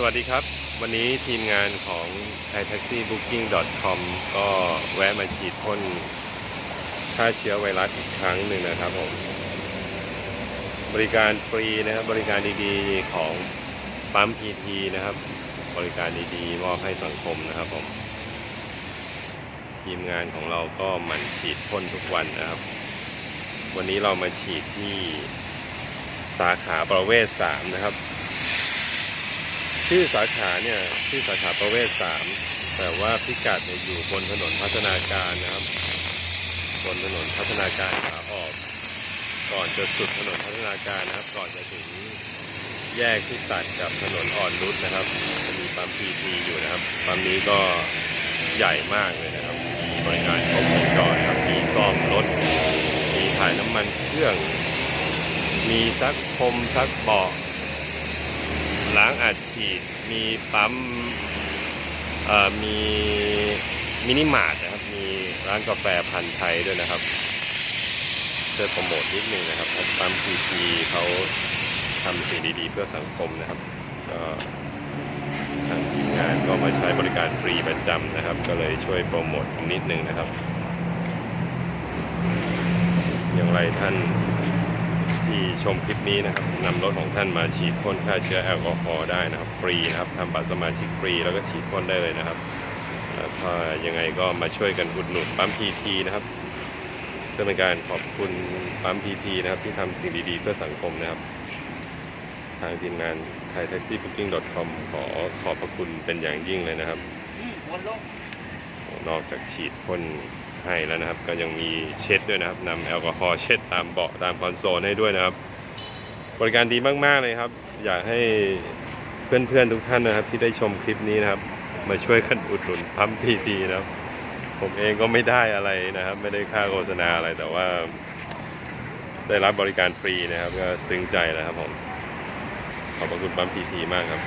สวัสดีครับ วันนี้ทีมงานของ thaitaxibooking.com ก็แวะมาฉีดพ่นฆ่าเชื้อไวรัสอีกครั้งหนึ่งนะครับผม บริการฟรีนะครับ บริการดีๆของปั๊ม PT นะครับ บริการดีๆมอบให้สังคมนะครับผม ทีมงานของเราก็หมั่นฉีดพ่นทุกวันนะครับ วันนี้เรามาฉีดที่สาขาประเวศ3นะครับ ชื่อสาขาเนี่ยชื่อสาขาประเวศ3แต่ว่าพิกัดเนี่ยอยู่บนถนนพัฒนาการนะครับ บนถนนพัฒนาการขาออก ก่อนจะสุดถนนพัฒนาการนะครับ ก่อนจะถึงแยกที่ตัดกับถนนอ่อนนุชนะครับจะมีปั๊มพีทีอยู่นะครับปั๊มนี้ก็ใหญ่มากเลยนะครับมีบริการครบวงจรครับมีซ่อมรถมีถ่ายน้ำมันเครื่อง มีซักพรมซักเบาะ ล้างอัดฉีดมีปั๊มมีมินิมาร์ทนะครับ มีร้านกาแฟพันธุ์ไทยด้วยนะครับช่วยโปรโมทนิดนึงนะครับปั๊มพีทีเขาทำสิ่งดีๆ เพื่อสังคมนะครับก็ทางทีมงานก็มาใช้บริการฟรีประจำนะครับ ก็เลยช่วยโปรโมทนิดนึงนะครับ อย่างไรท่าน ที่ชมคลิปนี้นะครับนำรถของท่านมาฉีดพ่นฆ่าเชื้อแอลกอฮอล์ได้นะครับ ฟรีนะครับทำบัตรสมาชิกฟรีแล้วก็ฉีดพ่นได้เลยนะครับแล้วถ้ายังไงก็มาช่วยกันอุดหนุนปั๊มพีทีนะครับเพื่อเป็นการขอบคุณปั๊มพีทีนะครับ ที่ทำสิ่งดีๆ เพื่อสังคมนะครับ ทางทีมงานไทยแท็กซี่บุ๊กิ้ง .com ขอขอบพระคุณเป็นอย่างยิ่งเลยนะครับอืมวนลงนอกจากฉีดพ่น ให้แล้วนะครับ ก็ยังมีเช็ดด้วยนะครับนำแอลกอฮอล์เช็ดตามเบาะตามคอนโซลให้ด้วยนะครับ บริการดีมากๆเลยครับ อยากให้เพื่อนๆทุกท่านนะครับ ที่ได้ชมคลิปนี้นะครับ มาช่วยกันอุดหนุนปั๊มพีทีนะครับ ผมเองก็ไม่ได้อะไรนะครับ ไม่ได้ค่าโฆษณาอะไรแต่ว่า ได้รับบริการฟรีนะครับ ก็ซึ้งใจแล้วครับผมขอบพระคุณปั๊มพีทีมากครับ